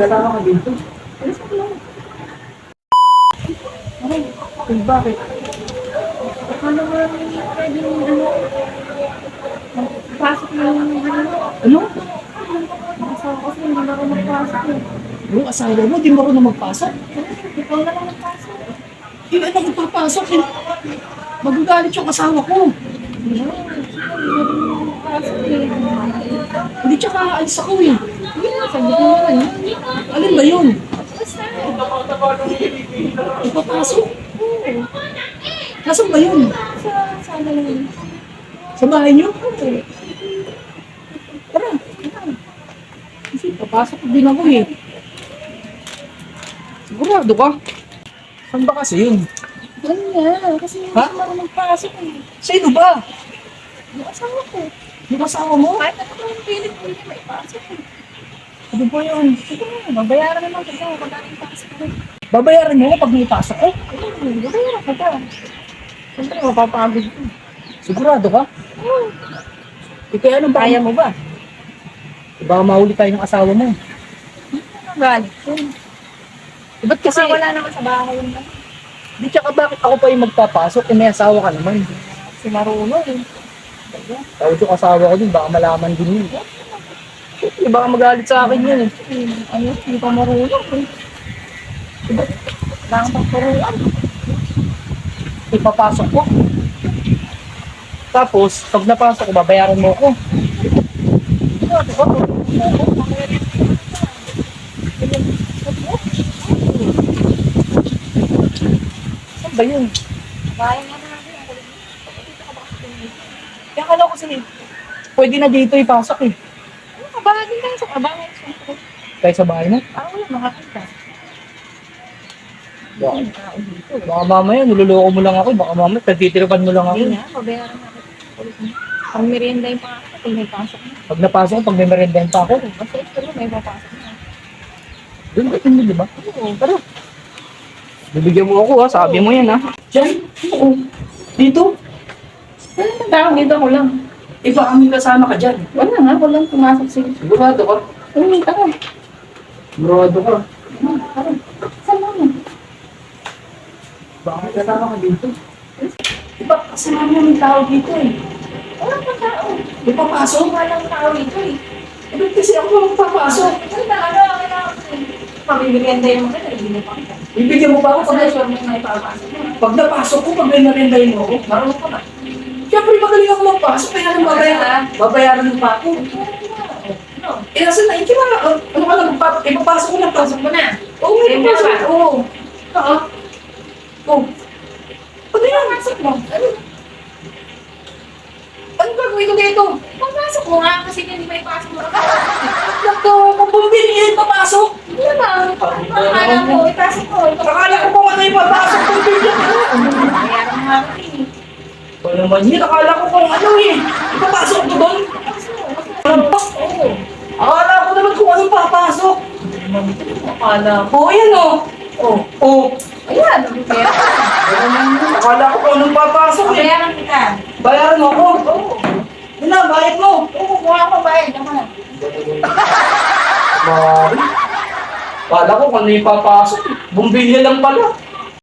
Kasama ka dito. Ay, Kung bakit? paano ba pwedeng ano, pasok na yung ano, Ano? asawa ko kasi hindi na ako magpasok eh. Yung asawa mo, di rin magpasok. Ikaw na lang magpasok. Eh, ano magpapasok? Eh, magagalit yung asawa ko. Hindi na, eh. Hindi tsaka aalis ako eh. Hindi na, sabi ko naman. Alin ba yun? Magpapasok? Oo. Nasaan ba yun? Sa, sa ano lang. Sa bahay niyo? Oo. Tara. Kasi papasok din ako eh. Sigurado ka? Saan ba kasi yun? Ano nga, kasi hindi Ha? siya marunong magpasok eh. Sino ba? Yung asawa ko. Yung asawa mo? Kahit ano kung pilit ko hindi maipasok eh. Ano ba yun? Sige na, babayaran naman kasi ako pag ang pasok ko. Babayaran mo pag may pasok ko? Ayun, babayaran ka ba? Siyempre, mapapagod ko. Sigurado ka? Oo. Eh, kaya ano ba? Kaya mo ba? Eh, Baka mahuli tayo ng asawa mo. Galit ko. Eh, ba't kasi, Kasi wala naman sa bahay yun lang. di tsaka bakit ako pa yung magpapasok kung may asawa ka naman? Si marunong eh. Tawag yung asawa ko din, baka malaman din yun. Eh, baka magalit sa akin yun eh. Ano, hindi pa marunong eh. Wala kang pagparuan. Ipapasok ko. Tapos, pag napasok ko, babayaran mo ako. Ano, diba? Saan ba yun? Bahay nga natin. Kaya akala ko kasi, pwede na dito ipasok eh. Kabahan din tayo sa. Siyempre. Kaya sa bahay mo. Parang wala makakita. Baka, Ang tao dito. baka mamaya, niloloko mo lang ako. Baka mamaya, tagtitiripan mo lang ako. Hindi na, babayaran natin. Kulit mo. Pang merienda yung pangalan kung may pasok na. Pag napasok ko, pag may merendahan pa ako, Basta ito mo, may papasok na. doon ba mo, di ba? Oo, pero Bibigyan mo ako ha, sabi mo yan ha. Diyan? Oo. Dito? Ano ang tao dito ako lang? Eh baka may kasama ka dyan. Wala nga, walang pumasok sila. Sigurado ka. Uy, tara. Sigurado ka. Tara. Saan mo? Baka may kasama ka dito. Eh baka kasama mo may tao dito eh. Wala pa tao. May papasok? Walang tao dito eh. Eh ba't kasi ako magpapasok? Ano na, ano, kailangan ko eh. Pamimiganda yung mga nalibili pa kita. Bibigyan mo pa ako pag, mo na ipapasok mo. pag napasok ko, pag may merendahin mo ako. Marunong ka ba? Siyempre magaling ako magpasok, kaya nang babayaran. Babayaran mo pa ako. Ano? Eh nasa na, ikira, uh, ano ka lang, magpapasok, eh papasok ko lang, pasok mo na. Oo, may papasok. na ba? Oo. Oo. Oo. Ano yan? Pasok mo. Ano? Ano gagawin ko dito? Pagpasok mo nga kasi hindi may pasok mo. Bumili yan, papasok. Ano ba? Akala mo, ipasok mo. Akala ko kung ano yung papasok kung bibigyan naman yun? Akala ko kung ano eh. Ipapasok ko doon. Oo. Akala ko naman kung anong papasok. Akala mo. Oo, yan o. Oo. Oo. Ayan, pera. Akala ko kung anong papasok eh. Bayaran kita. Bayaran mo ako. Oo. Yun na, bayad mo. Oo, mukha ko bayad. Ka na. Mari. Akala ko kung ano yung papasok. Bumbilya lang pala.